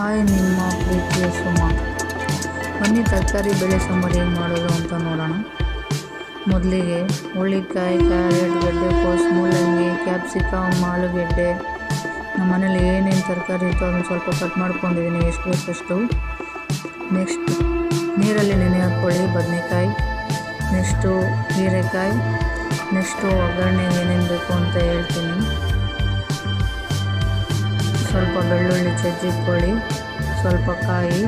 Hi, ನಿಮ್ಮ ಪ್ರೀತಿಯ ಸುಮ. ಬನ್ನಿ, ತರಕಾರಿ ಬೆಳೆ ಸಾಂಬಾರು ಹೇಗೆ ಮಾಡೋದು ಅಂತ ನೋಡೋಣ. ಮೊದಲಿಗೆ ಹುಳ್ಳಿಕಾಯಿ ಕ್ಯಾರೆಟ್ ಕೋಸ್, ಮೂಲಂಗಿ, ಕ್ಯಾಪ್ಸಿಕಮ್, ಆಲೂಗೆಡ್ಡೆ. ನಮ್ಮ ಮನೇಲಿ ಏನೇನು ತರಕಾರಿ ಇತ್ತು ಅದನ್ನು ಸ್ವಲ್ಪ ಕಟ್ ಮಾಡ್ಕೊಂಡಿದ್ದೀನಿ ಎಷ್ಟು ಬೇಕಷ್ಟು. ನೆಕ್ಸ್ಟ್ ನೀರಲ್ಲಿ ನೆನೆ ಹಾಕ್ಕೊಳ್ಳಿ ಬದನೆಕಾಯಿ. ನೆಕ್ಸ್ಟು ಹೀರೆಕಾಯಿ. ನೆಕ್ಸ್ಟು ಒಗ್ಗರಣೆಗೆ ಏನೇನು ಬೇಕು ಅಂತ ಹೇಳ್ತೀನಿ. ಸ್ವಲ್ಪ ಬೆಳ್ಳುಳ್ಳಿ ಜಜ್ಜಿಟ್ಕೊಳ್ಳಿ ಸ್ವಲ್ಪ ಕಾಯಿ,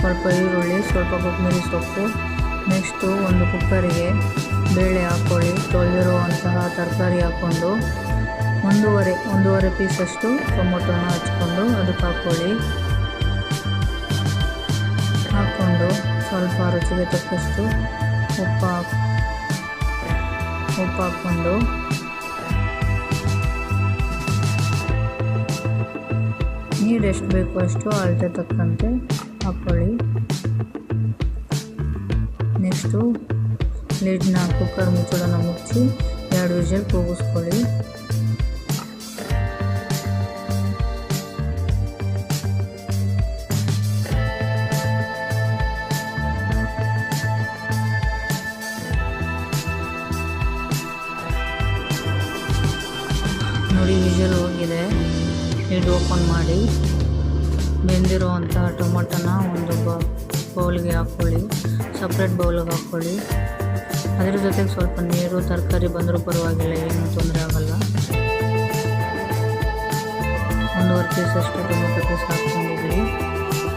ಸ್ವಲ್ಪ ಈರುಳ್ಳಿ, ಸ್ವಲ್ಪ ಕೊಬ್ಬರಿ ಸೊಪ್ಪು, ನೆಕ್ಸ್ಟು ಒಂದು ಕುಕ್ಕರಿಗೆ ಬೇಳೆ ಹಾಕ್ಕೊಳ್ಳಿ. ತೊಳೆದಿರುವಂತಹ ತರಕಾರಿ ಹಾಕ್ಕೊಂಡು ಒಂದೂವರೆ ಒಂದೂವರೆ ಪೀಸಷ್ಟು ಟೊಮೊಟೊನ ಹಚ್ಕೊಂಡು ಅದಕ್ಕೆ ಹಾಕ್ಕೊಳ್ಳಿ. ಹಾಕ್ಕೊಂಡು ಸ್ವಲ್ಪ ರುಚಿಗೆ ತಕ್ಕಷ್ಟು ಉಪ್ಪು ಉಪ್ಪು ಹಾಕ್ಕೊಂಡು ನೀರು ಎಷ್ಟು ಬೇಕು ಅಷ್ಟು ಅಳತೆ ತಕ್ಕಂತೆ ಹಾಕ್ಕೊಳ್ಳಿ ನೆಕ್ಸ್ಟು ಲಿಡ್ನ ಕುಕ್ಕರ್ ಮುಚ್ಚಳನ ಮುಚ್ಚಿ ಎರಡು ವಿಷಲ್ ಕೂಗಿಸ್ಕೊಳ್ಳಿ. ನೋಡಿ ವಿಷಲ್ ಹೋಗಿದೆ. ಲಿಡ್ ಓಪನ್ ಮಾಡಿ. ಬೆಂದಿರುವಂತಹ ಟೊಮೊಟೊನ ಒಂದು ಬೌಲ್ಗೆ ಹಾಕ್ಕೊಳ್ಳಿ ಸಪ್ರೇಟ್ ಬೌಲ್ಗೆ ಹಾಕ್ಕೊಳ್ಳಿ ಅದರ ಜೊತೆಗೆ ಸ್ವಲ್ಪ ನೀರು, ತರಕಾರಿ ಬಂದರೂ ಪರವಾಗಿಲ್ಲ, ಏನೂ ತೊಂದರೆ ಆಗಲ್ಲ. ಒಂದೂವರೆ ಪೀಸ್ ಅಷ್ಟು ಟೊಮೊಟೊ ಪೀಸ್ ಹಾಕ್ಕೊಂಡಿದ್ವಿ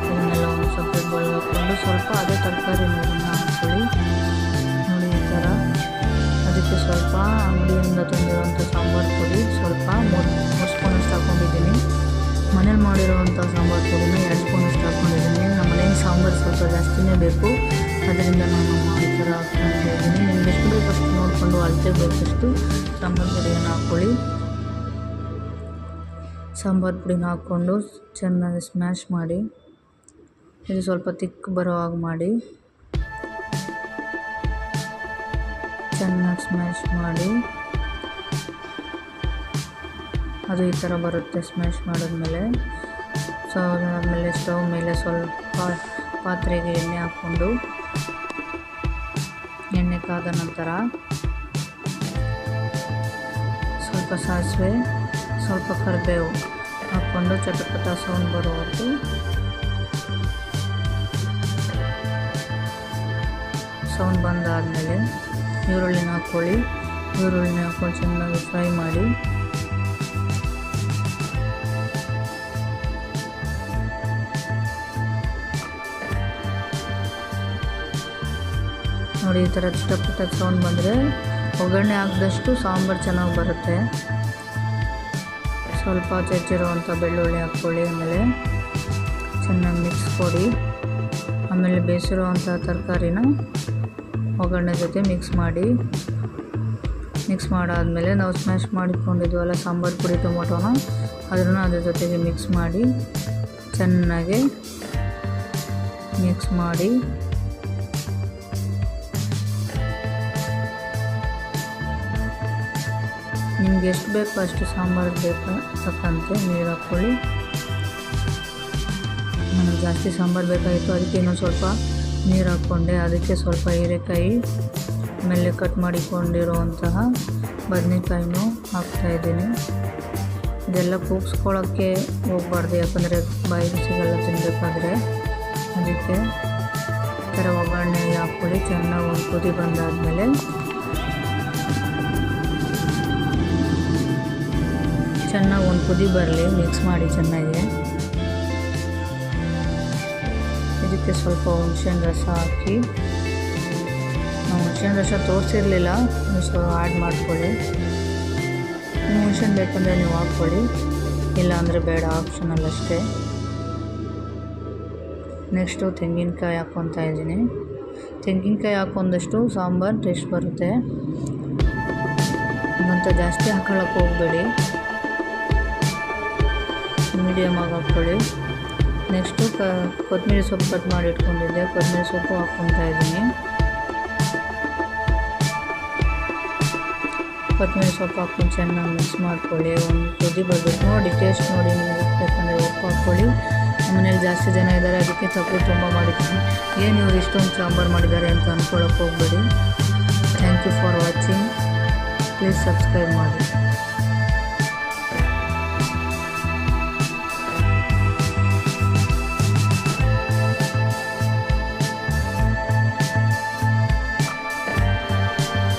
ಅದನ್ನೆಲ್ಲ ಒಂದು ಸಪ್ರೇಟ್ ಬೌಲ್ಗೆ ಹಾಕ್ಕೊಂಡು ಸ್ವಲ್ಪ ಅದೇ ತರಕಾರಿ ನೀರನ್ನು ಹಾಕ್ಕೊಳ್ಳಿ ನೋಡಿ ಈ ಥರ. ಅದಕ್ಕೆ ಸ್ವಲ್ಪ ಅಂಗಡಿಯಿಂದ ತಂದಿರುವಂಥ ಸಾಂಬಾರು ಪುಡಿ, ಸ್ವಲ್ಪ ಮಾಡಿರುವಂಥ ಸಾಂಬಾರು ಪುಡಿನ ಎರಡು ಸ್ಪೂನಷ್ಟು ಹಾಕ್ಕೊಂಡಿದ್ದೀನಿ ನಮ್ಮ ಸಾಂಬಾರು ಸ್ವಲ್ಪ ಜಾಸ್ತಿನೇ ಬೇಕು. ಅದರಿಂದ ನಾನು ಈ ಥರ ಹಾಕ್ಕೊಂಡಿದ್ದೀನಿ ನಿಮ್ಗೆ ಎಷ್ಟು ಬೇಕಷ್ಟು ನೋಡಿಕೊಂಡು ಅಳತೆ ಬೇಕಷ್ಟು ಸಾಂಬಾರು ಪುಡಿಯನ್ನು ಹಾಕ್ಕೊಳ್ಳಿ. ಸಾಂಬಾರು ಪುಡಿನ ಹಾಕ್ಕೊಂಡು ಚೆನ್ನಾಗಿ ಸ್ಮ್ಯಾಶ್ ಮಾಡಿ. ಇದು ಸ್ವಲ್ಪ ತಿಕ್ ಬರೋ ಹಾಗೆ ಮಾಡಿ. ಚೆನ್ನಾಗಿ ಸ್ಮ್ಯಾಶ್ ಮಾಡಿ. ಅದು ಈ ಥರ ಬರುತ್ತೆ ಸ್ಮ್ಯಾಶ್ ಮಾಡಿದ್ಮೇಲೆ. ಸೊ ಅದಾದಮೇಲೆ ಸ್ಟವ್ ಮೇಲೆ ಸ್ವಲ್ಪ ಪಾತ್ರೆಗೆ ಎಣ್ಣೆ ಹಾಕ್ಕೊಂಡು ಎಣ್ಣೆ ಕಾದ ನಂತರ ಸ್ವಲ್ಪ ಸಾಸಿವೆ, ಸ್ವಲ್ಪ ಕರಿಬೇವು ಹಾಕ್ಕೊಂಡು ಚಟಪಟ ಸೌಂಡ್ ಬರೋವರೆಗೂ ಸೌಂಡ್ ಬಂದಾದಮೇಲೆ ಈರುಳ್ಳಿನ ಹಾಕ್ಕೊಳ್ಳಿ. ಈರುಳ್ಳಿನ ಹಾಕ್ಕೊಂಡು ಚೆನ್ನಾಗಿ ಫ್ರೈ ಮಾಡಿ ನೋಡಿ ಈ ಥರ ಚಿಟಪಟ ಸೌಂಡ್ ಬಂದರೆ ಒಗ್ಗರಣೆ ಹಾಕಿದಷ್ಟು ಸಾಂಬಾರು ಚೆನ್ನಾಗಿ ಬರುತ್ತೆ. ಸ್ವಲ್ಪ ಚಚ್ಚಿರುವಂಥ ಬೆಳ್ಳುಳ್ಳಿ ಹಾಕ್ಕೊಳ್ಳಿ, ಆಮೇಲೆ ಚೆನ್ನಾಗಿ ಮಿಕ್ಸ್ ಕೊಡಿ ಆಮೇಲೆ ಬೇಯಿಸಿರುವಂಥ ತರಕಾರಿನ ಒಗ್ಗರಣೆ ಜೊತೆ ಮಿಕ್ಸ್ ಮಾಡಿ. ಮಿಕ್ಸ್ ಮಾಡಾದಮೇಲೆ ನಾವು ಸ್ಮ್ಯಾಶ್ ಮಾಡಿಕೊಂಡಿದ್ವಲ್ಲ ಸಾಂಬಾರು ಪುಡಿ ಟೊಮೊಟೊನ ಅದನ್ನು ಅದ್ರ ಜೊತೆಗೆ ಮಿಕ್ಸ್ ಮಾಡಿ, ಚೆನ್ನಾಗಿ ಮಿಕ್ಸ್ ಮಾಡಿ. ನಿಮ್ಗೆ ಎಷ್ಟು ಬೇಕೋ ಅಷ್ಟು ಸಾಂಬಾರು ಬೇಕು ತಕ್ಕಂತೆ ನೀರು ಹಾಕ್ಕೊಳ್ಳಿ. ನನಗೆ ಜಾಸ್ತಿ ಸಾಂಬಾರು ಬೇಕಾಗಿತ್ತು, ಅದಕ್ಕೆ ಇನ್ನೊಂದು ಸ್ವಲ್ಪ ನೀರು ಹಾಕ್ಕೊಂಡೆ. ಅದಕ್ಕೆ ಸ್ವಲ್ಪ ಹೀರೆಕಾಯಿ ಆಮೇಲೆ ಕಟ್ ಮಾಡಿಕೊಂಡಿರುವಂತಹ ಬದನೆಕಾಯಿನೂ ಹಾಕ್ತಾಯಿದ್ದೀನಿ ಇದೆಲ್ಲ ಕೂಗ್ಸ್ಕೊಳ್ಳೋಕ್ಕೆ ಹೋಗ್ಬಾರ್ದು, ಯಾಕಂದರೆ ಬಾಯಿ ಸಿಗಲ್ಲ ತಿನ್ನಬೇಕಾದ್ರೆ ಅದಕ್ಕೆ ಈ ಥರ ಒಗ್ಗರಣೆ ಹಾಕ್ಕೊಳ್ಳಿ, ಚೆನ್ನಾಗಿ ಒಂದು ಕುದಿ ಬಂದಾದಮೇಲೆ. ಚೆನ್ನಾಗಿ ಒಂದು ಕುದಿ ಬರಲಿ ಮಿಕ್ಸ್ ಮಾಡಿ ಚೆನ್ನಾಗಿ. ಇದಕ್ಕೆ ಸ್ವಲ್ಪ ಹುಣಸೆಹಣ್ಣು ರಸ ಹಾಕಿ. ನಾವು ರಸ ತೋರಿಸಿರಲಿಲ್ಲ, ಸೊ ಆ್ಯಡ್ ಮಾಡ್ಕೊಳ್ಳಿ. ನೀವು ಹುಣಸೆಹಣ್ಣು ಬೇಕಂದರೆ ನೀವು ಹಾಕ್ಕೊಳ್ಳಿ ಇಲ್ಲ ಅಂದರೆ ಬೇಡ ಆಪ್ಷನಲ್ ಅಷ್ಟೇ. ನೆಕ್ಸ್ಟು ತೆಂಗಿನಕಾಯಿ ಹಾಕ್ಕೊತಾ ಇದ್ದೀನಿ. ತೆಂಗಿನಕಾಯಿ ಹಾಕೊಂಡಷ್ಟು ಸಾಂಬಾರು ಟೇಸ್ಟ್ ಬರುತ್ತೆ. ಮತ್ತು ಜಾಸ್ತಿ ಹಾಕೊಳ್ಳೋಕೆ ಹೋಗಬೇಡಿ. ಮೀಡಿಯಮಾಗಿ ಹಾಕ್ಕೊಳ್ಳಿ ನೆಕ್ಸ್ಟು ಕೊತ್ತಂಬರಿ ಸೊಪ್ಪು ಕಟ್ ಮಾಡಿ ಇಟ್ಕೊಂಡಿದ್ದೆ. ಕೊತ್ತಂಬರಿ ಸೊಪ್ಪು ಹಾಕ್ಕೊತಾ ಇದ್ದೀನಿ. ಕೊತ್ತಂಬರಿ ಸೊಪ್ಪು ಹಾಕ್ಕೊಂಡು ಚೆನ್ನಾಗಿ ಮಿಕ್ಸ್ ಮಾಡ್ಕೊಳ್ಳಿ. ಒಂದು ಕುದಿ ಬರಬೇಕು. ನೋಡಿ ಟೇಸ್ಟ್ ನೋಡಿ ನಿಮಗೆ ಉಪ್ಪು ಹಾಕ್ಕೊಳ್ಳಿ. ಮನೇಲಿ ಜಾಸ್ತಿ ಜನ ಇದ್ದಾರೆ, ಅದಕ್ಕೆ ತಪ್ಪು ತುಂಬ ಮಾಡಿದ್ದೀನಿ. ಏನು ಇವ್ರು ಇಷ್ಟೊಂದು ಸಾಂಬಾರು ಮಾಡಿದ್ದಾರೆ ಅಂತ ಅಂದ್ಕೊಳಕ್ಕೆ ಹೋಗಬೇಡಿ. Thank you for watching please subscribe ಮಾಡಿ.